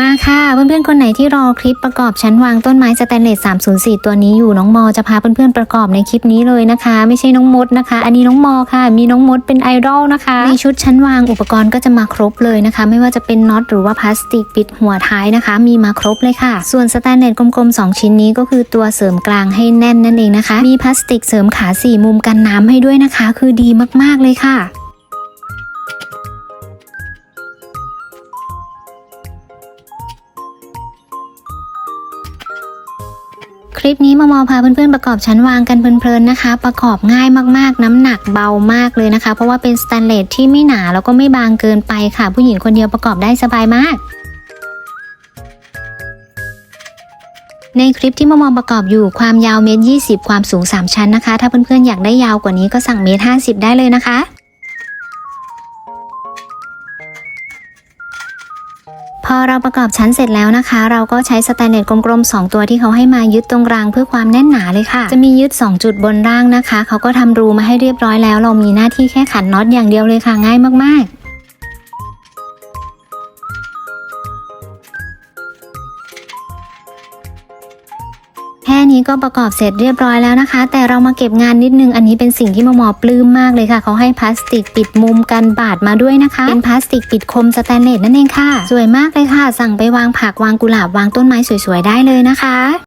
มาค่ะเพื่อนๆคนไหนที่รอคลิปประกอบชั้นวางต้นไม้สแตนเลส304 ตัวนี้อยู่น้องมอจะพาเพื่อนๆประกอบในคลิปนี้เลยนะคะ ไม่ใช่น้องมดนะคะ อันนี้น้องมอค่ะ มีน้องมดเป็นไอดอลนะคะในชุดชั้นวางอุปกรณ์ก็จะมาครบเลยนะคะ ไม่ว่าจะเป็นน็อตหรือว่าพลาสติกปิดหัวท้ายนะคะ มีมาครบเลยค่ะ ส่วนสแตนเลสกลมๆ2 ชิ้นนี้ก็คือตัวเสริมกลางให้แน่นนั่นเองนะคะ มีพลาสติกเสริมขาสี่มุมกันน้ำให้ด้วยนะคะ คือดีมากๆเลยค่ะ ลิปนี้มามอพาเพื่อนๆประกอบชั้นวางกันเพลินๆนะคะ ประกอบง่ายมากๆ น้ำหนักเบามากเลยนะคะ เพราะว่าเป็นสแตนเลสที่ไม่หนาแล้วก็ไม่บางเกินไปค่ะ ผู้หญิงคนเดียวประกอบได้สบายมากในคลิปที่มามอประกอบอยู่ความยาวเมตรยีความสูง 3 ชั้นนะคะ ถ้าเพื่อนๆอยากได้ยาวกว่านี้ก็สั่งเมตรห้ได้เลยนะคะ พอเราประกอบชั้นเสร็จแล้วนะคะ เราก็ใช้สแตนเลสกลมๆ2 ตัวที่เขาให้มายึดตรงรางเพื่อความแน่นหนาเลยค่ะ จะมียึด 2 จุดบนร่างนะคะ เขาก็ทำรูมาให้เรียบร้อยแล้ว เรามีหน้าที่แค่ขันน็อตอย่างเดียวเลยค่ะง่ายมากๆ แค่นี้ก็ประกอบเสร็จเรียบร้อยแล้วนะคะ แต่เรามาเก็บงานนิดนึงอันนี้เป็นสิ่งที่มอมอปลื้มมากเลยค่ะเขาให้พลาสติกปิดมุมกันบาดมาด้วยนะคะ เป็นพลาสติกปิดคมสแตนเลสนั่นเองค่ะ สวยมากเลยค่ะ สั่งไปวางผักวางกุหลาบวางต้นไม้สวยๆได้เลยนะคะ